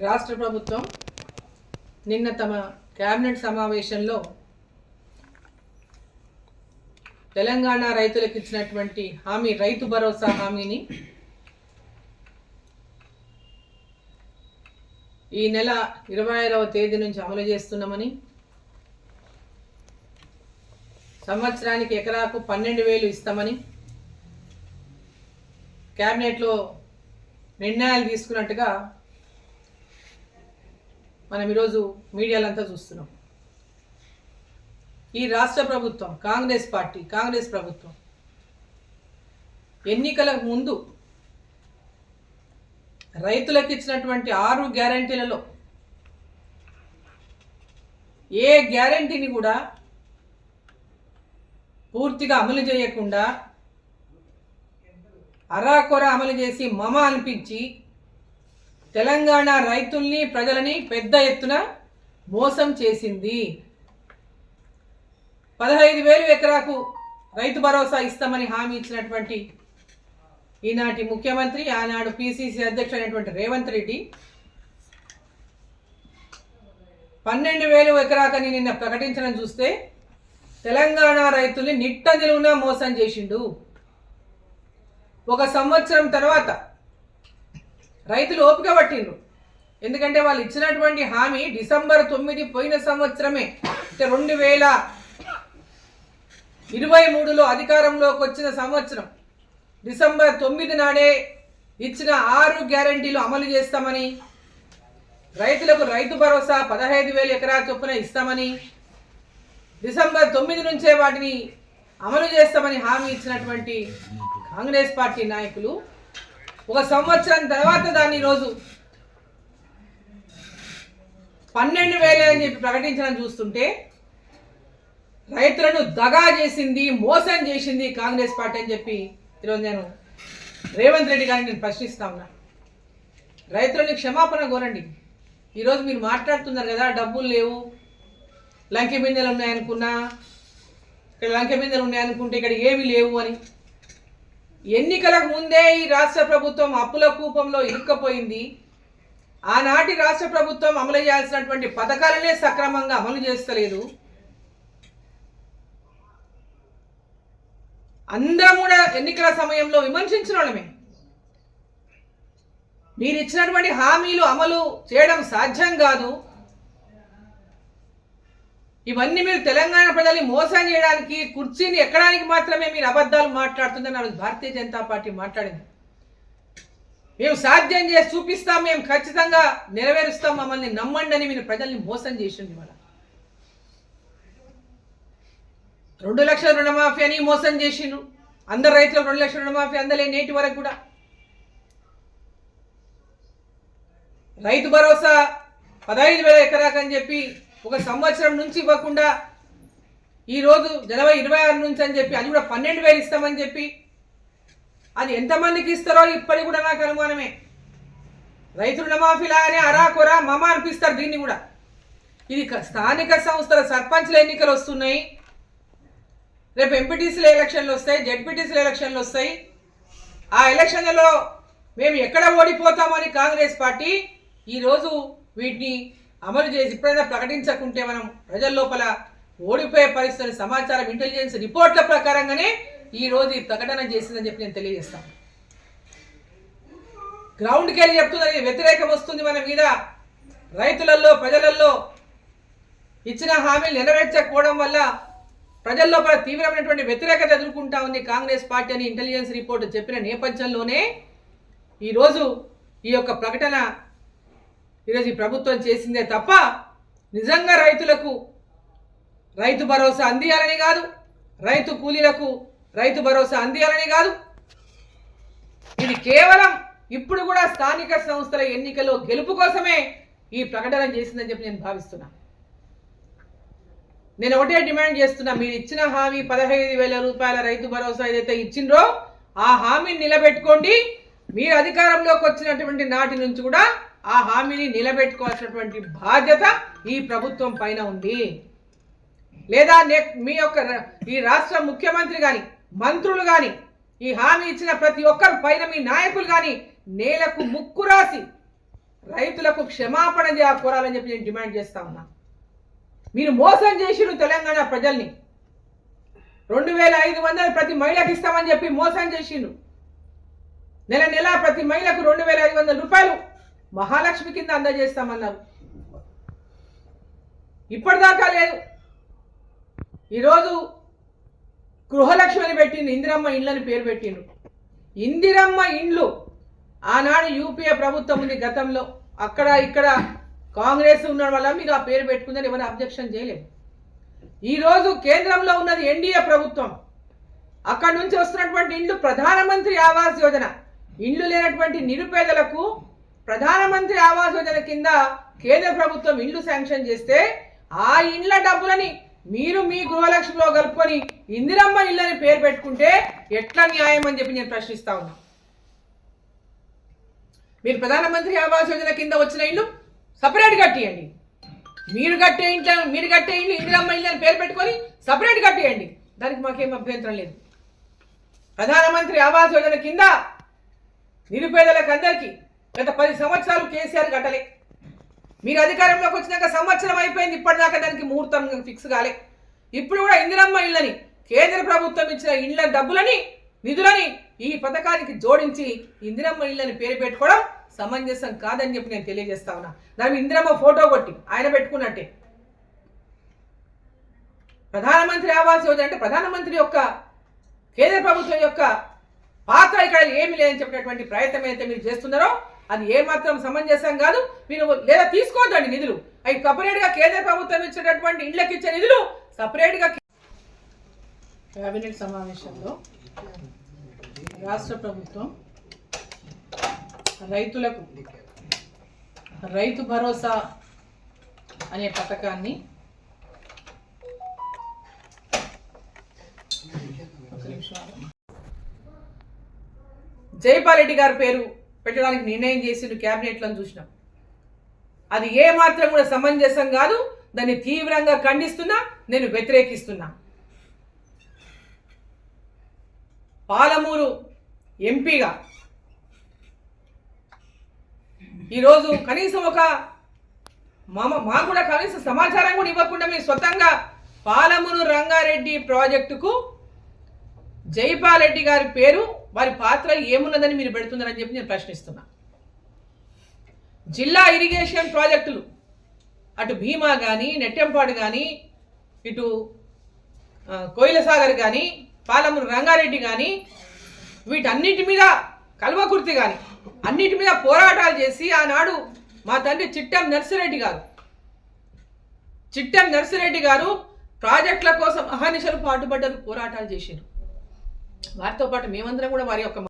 రాష్ట్ర ప్రభుత్వం నిన్న తమ కేబినెట్ సమావేశంలో తెలంగాణ రైతులకు ఇచ్చినటువంటి హామీ రైతు భరోసా హామీని ఈ నెల ఇరవై ఐదవ తేదీ నుంచి అమలు చేస్తున్నామని సంవత్సరానికి ఎకరాకు పన్నెండు వేలు ఇస్తామని క్యాబినెట్లో నిర్ణయాలు తీసుకున్నట్టుగా మనం ఈరోజు మీడియాలంతా చూస్తున్నాం. ఈ రాష్ట్ర ప్రభుత్వం కాంగ్రెస్ పార్టీ కాంగ్రెస్ ప్రభుత్వం ఎన్నికలకు ముందు రైతులకు ఇచ్చినటువంటి ఆరు గ్యారంటీలలో ఏ గ్యారంటీని కూడా పూర్తిగా అమలు చేయకుండా అరాకొర అమలు చేసి మమ అనిపించి తెలంగాణ రైతుల్ని ప్రజలని పెద్ద ఎత్తున మోసం చేసింది. పదహైదు వేలు ఎకరాకు రైతు భరోసా ఇస్తామని హామీ ఇచ్చినటువంటి ఈనాటి ముఖ్యమంత్రి ఆనాడు పిసిసి అధ్యక్షుడు అయినటువంటి రేవంత్ రెడ్డి పన్నెండు వేలు ఎకరాకని నిన్న ప్రకటించడం చూస్తే తెలంగాణ రైతుల్ని నిట్ట నిలువున మోసం చేసిండు. ఒక సంవత్సరం తర్వాత రైతులు ఓపిక పట్టిండ్రు. ఎందుకంటే వాళ్ళు ఇచ్చినటువంటి హామీ డిసెంబర్ తొమ్మిది పోయిన సంవత్సరమే. అంటే రెండు వేల ఇరవై మూడులో అధికారంలోకి వచ్చిన సంవత్సరం. డిసెంబర్ తొమ్మిది నాడే ఇచ్చిన ఆరు గ్యారంటీలు అమలు చేస్తామని రైతులకు రైతు భరోసా పదహైదు వేల ఎకరాల చొప్పున ఇస్తామని డిసెంబర్ తొమ్మిది నుంచే వాటిని అమలు చేస్తామని హామీ ఇచ్చినటువంటి కాంగ్రెస్ పార్టీ నాయకులు ఒక సంవత్సరం తర్వాత దాన్ని ఈరోజు పన్నెండు వేలే అని చెప్పి ప్రకటించడం చూస్తుంటే రైతులను దగా చేసింది మోసం చేసింది కాంగ్రెస్ పార్టీ అని చెప్పి ఈరోజు నేను రేవంత్ రెడ్డి గారిని నేను ప్రశ్నిస్తా ఉన్నా. రైతులని క్షమాపణ కోరండి. ఈరోజు మీరు మాట్లాడుతున్నారు కదా డబ్బులు లేవు లంకె బిందెలు ఉన్నాయనుకున్నా ఇక్కడ లంకె బిందెలు ఉన్నాయనుకుంటే ఇక్కడ ఏమి లేవు అని. ఎన్నికలకు ముందే ఈ రాష్ట్ర ప్రభుత్వం అప్పుల కూపంలో ఇరుక్కపోయింది. ఆనాటి రాష్ట్ర ప్రభుత్వం అమలు చేయాల్సినటువంటి పథకాలనే సక్రమంగా అమలు చేస్తలేదు. అందరం కూడా ఎన్నికల సమయంలో విమర్శించిన వాళ్ళమే. మీరు ఇచ్చినటువంటి హామీలు అమలు చేయడం సాధ్యం కాదు. ఇవన్నీ మీరు తెలంగాణ ప్రజల్ని మోసం చేయడానికి కుర్చీని ఎక్కడానికి మాత్రమే మీరు అబద్ధాలు మాట్లాడుతుందని ఆ రోజు భారతీయ జనతా పార్టీ మాట్లాడింది. మేము సాధ్యం చేసి చూపిస్తాం మేము ఖచ్చితంగా నెరవేరుస్తాం మమ్మల్ని నమ్మండి అని మీరు ప్రజల్ని మోసం చేసింది ఇవాళ. రెండు లక్షల రుణమాఫీ అని మోసం చేసిండ్రు. అందరు రైతులు రెండు లక్షల రుణమాఫీ అందలే నేటి వరకు కూడా. రైతు భరోసా పదహైదు వేల ఎకరాకని అని చెప్పి ఒక సంవత్సరం నుంచి ఇవ్వకుండా ఈరోజు జనవరి ఇరవై ఆరు నుంచి అని చెప్పి అది కూడా పన్నెండు వేలు ఇస్తామని చెప్పి అది ఎంతమందికి ఇస్తారో ఇప్పటికి కూడా నాకు అనుమానమే. రైతు రుణమాఫీ లాగానే అరాకొరా మమ అనిపిస్తారు దీన్ని కూడా. ఇది స్థానిక సంస్థల సర్పంచ్ల ఎన్నికలు వస్తున్నాయి. రేపు ఎంపీటీసీల ఎలక్షన్లు వస్తాయి జడ్పీటీసీల ఎలక్షన్లు వస్తాయి. ఆ ఎలక్షన్లలో మేము ఎక్కడ ఓడిపోతామని కాంగ్రెస్ పార్టీ ఈరోజు వీటిని అమలు చేసి ఇప్పుడైనా ప్రకటించకుంటే మనం ప్రజల లోపల ఓడిపోయే పరిస్థితుల సమాచారం ఇంటెలిజెన్స్ రిపోర్ట్ల ప్రకారంగానే ఈ రోజు ఈ ప్రకటన చేసిందని చెప్పి నేను తెలియజేస్తాను గ్రౌండ్కి వెళ్ళి చెప్తున్నది వ్యతిరేకం వస్తుంది మన మీద. రైతులలో ప్రజలలో ఇచ్చిన హామీలు నెరవేర్చకపోవడం వల్ల ప్రజల్లో లోపల తీవ్రమైనటువంటి వ్యతిరేకత ఎదుర్కొంటా ఉంది కాంగ్రెస్ పార్టీ అని ఇంటెలిజెన్స్ రిపోర్ట్ చెప్పిన నేపథ్యంలోనే ఈరోజు ఈ యొక్క ప్రకటన ఈరోజు ఈ ప్రభుత్వం చేసిందే తప్ప నిజంగా రైతులకు రైతు భరోసా అందియాలని కాదు రైతు కూలీలకు రైతు భరోసా అందియాలని కాదు. ఇది కేవలం ఇప్పుడు కూడా స్థానిక సంస్థల ఎన్నికల్లో గెలుపు కోసమే ఈ ప్రకటన చేసిందని చెప్పి నేను భావిస్తున్నా. నేను ఒకటే డిమాండ్ చేస్తున్నా మీరు ఇచ్చిన హామీ పదహైదు వేల రూపాయల రైతు భరోసా ఏదైతే ఇచ్చిండ్రో ఆ హామీని నిలబెట్టుకోండి. మీరు అధికారంలోకి వచ్చినటువంటి నాటి నుంచి కూడా ఆ హామీని నిలబెట్టుకోవాల్సినటువంటి బాధ్యత ఈ ప్రభుత్వం పైన ఉంది. లేదా మీ యొక్క ఈ రాష్ట్ర ముఖ్యమంత్రి కానీ మంత్రులు కానీ ఈ హామీ ఇచ్చిన ప్రతి ఒక్కరు పైన మీ నాయకులు కానీ నేలకు ముక్కు రాసి రైతులకు క్షమాపణ చేయ కోరాలని చెప్పి నేను డిమాండ్ చేస్తా ఉన్నా. మీరు మోసం చేసిరు తెలంగాణ ప్రజల్ని. రెండు వేల ఐదు వందలు ప్రతి మహిళకు ఇస్తామని చెప్పి మోసం చేసిండు నెల నెల ప్రతి మహిళకు రెండు వేల ఐదు వందల రూపాయలు మహాలక్ష్మి కింద అందజేస్తామన్నారు ఇప్పటిదాకా లేదు. ఈరోజు గృహలక్ష్మి అని పెట్టిండు ఇందిరమ్మ ఇండ్లని పేరు పెట్టిండు. ఇందిరమ్మ ఇండ్లు ఆనాడు యూపీఏ ప్రభుత్వం ఉంది గతంలో. అక్కడ ఇక్కడ కాంగ్రెస్ ఉండడం వల్ల మీరు ఆ పేరు పెట్టుకుందని ఎవరు అబ్జెక్షన్ చేయలేదు. ఈరోజు కేంద్రంలో ఉన్నది ఎన్డీఏ ప్రభుత్వం. అక్కడ నుంచి వస్తున్నటువంటి ఇండ్లు ప్రధానమంత్రి ఆవాస్ యోజన. ఇండ్లు లేనటువంటి నిరుపేదలకు ప్రధానమంత్రి ఆవాస్ యోజన కింద కేంద్ర ప్రభుత్వం ఇండ్లు శాంక్షన్ చేస్తే ఆ ఇండ్ల డబ్బులని మీరు మీ గృహలక్ష్మిలో కలుపుకొని ఇందిరమ్మ ఇళ్ళని పేరు పెట్టుకుంటే ఎట్లా న్యాయం అని చెప్పి నేను ప్రశ్నిస్తా ఉన్నా. మీరు ప్రధానమంత్రి ఆవాస్ యోజన కింద వచ్చిన ఇల్లు సపరేట్ కట్టేయండి. మీరు కట్టే ఇంట్లో మీరు కట్టే ఇల్లు ఇందిరమ్మ ఇల్లు అని పేరు పెట్టుకొని సపరేట్ కట్టేయండి. దానికి మాకేం అభ్యంతరం లేదు. ప్రధానమంత్రి ఆవాస్ యోజన కింద నిరుపేదలకు అందరికీ గత పది సంవత్సరాలు కేసీఆర్ కట్టలే. మీరు అధికారంలోకి వచ్చినాక సంవత్సరం అయిపోయింది ఇప్పటిదాకా దానికి ముహూర్తం ఫిక్స్ కాలే. ఇప్పుడు కూడా ఇందిరమ్మ ఇళ్ళని కేంద్ర ప్రభుత్వం ఇచ్చిన ఇళ్ళ డబ్బులని నిధులని ఈ పథకానికి జోడించి ఇందిరమ్మ ఇళ్ళని పేరు పెట్టుకోవడం సమంజసం కాదని చెప్పి నేను తెలియజేస్తా ఉన్నా. దాని ఇందిరమ్మ ఫోటో కొట్టి ఆయన పెట్టుకున్నట్టే. ప్రధానమంత్రి ఆవాస్ యోజన అంటే ప్రధానమంత్రి యొక్క కేంద్ర ప్రభుత్వం యొక్క పాత్ర ఇక్కడ ఏమి లేదని చెప్పినటువంటి ప్రయత్నం అయితే మీరు చేస్తున్నారో అది ఏమాత్రం సమంజసం కాదు. మీరు లేదా తీసుకోవద్దండి నిధులు. అవి సపరేట్గా కేంద్ర ప్రభుత్వం ఇచ్చినటువంటి ఇండ్లకి ఇచ్చే నిధులు సపరేట్గా కేబినెట్ సమావేశంలో రాష్ట్ర ప్రభుత్వం రైతులకు రైతు భరోసా అనే పథకాన్ని జైపాల్ రెడ్డి గారి పేరు పెట్టడానికి నిర్ణయం చేసిండు క్యాబినెట్లను చూసినాం. అది ఏ మాత్రం కూడా సమంజసం కాదు దాన్ని తీవ్రంగా ఖండిస్తున్నా నేను వ్యతిరేకిస్తున్నా. పాలమూరు ఎంపీగా ఈరోజు కనీసం ఒక మామ మాకు కూడా కనీసం సమాచారం కూడా ఇవ్వకుండా మీరు స్వతంగా పాలమూరు రంగారెడ్డి ప్రాజెక్టుకు జైపాల్ రెడ్డి గారి పేరు వారి పాత్ర ఏమున్నదని మీరు పెడుతున్నారని చెప్పి నేను ప్రశ్నిస్తున్నా. జిల్లా ఇరిగేషన్ ప్రాజెక్టులు అటు భీమా కానీ నెట్టెంపాడు కానీ ఇటు కోయిలసాగర్ కానీ పాలమూరు రంగారెడ్డి కానీ వీటన్నిటి మీద కల్వకుర్తి కానీ అన్నిటి మీద పోరాటాలు చేసి ఆనాడు మా తండ్రి చిట్టం నర్సిరెడ్డి గారు. చిట్టం నర్సిరెడ్డి గారు ప్రాజెక్టుల కోసం అహర్నిశలు పాటుపడ్డారు పోరాటాలు చేశారు వారితో పాటు మేమందరం కూడా వారి యొక్క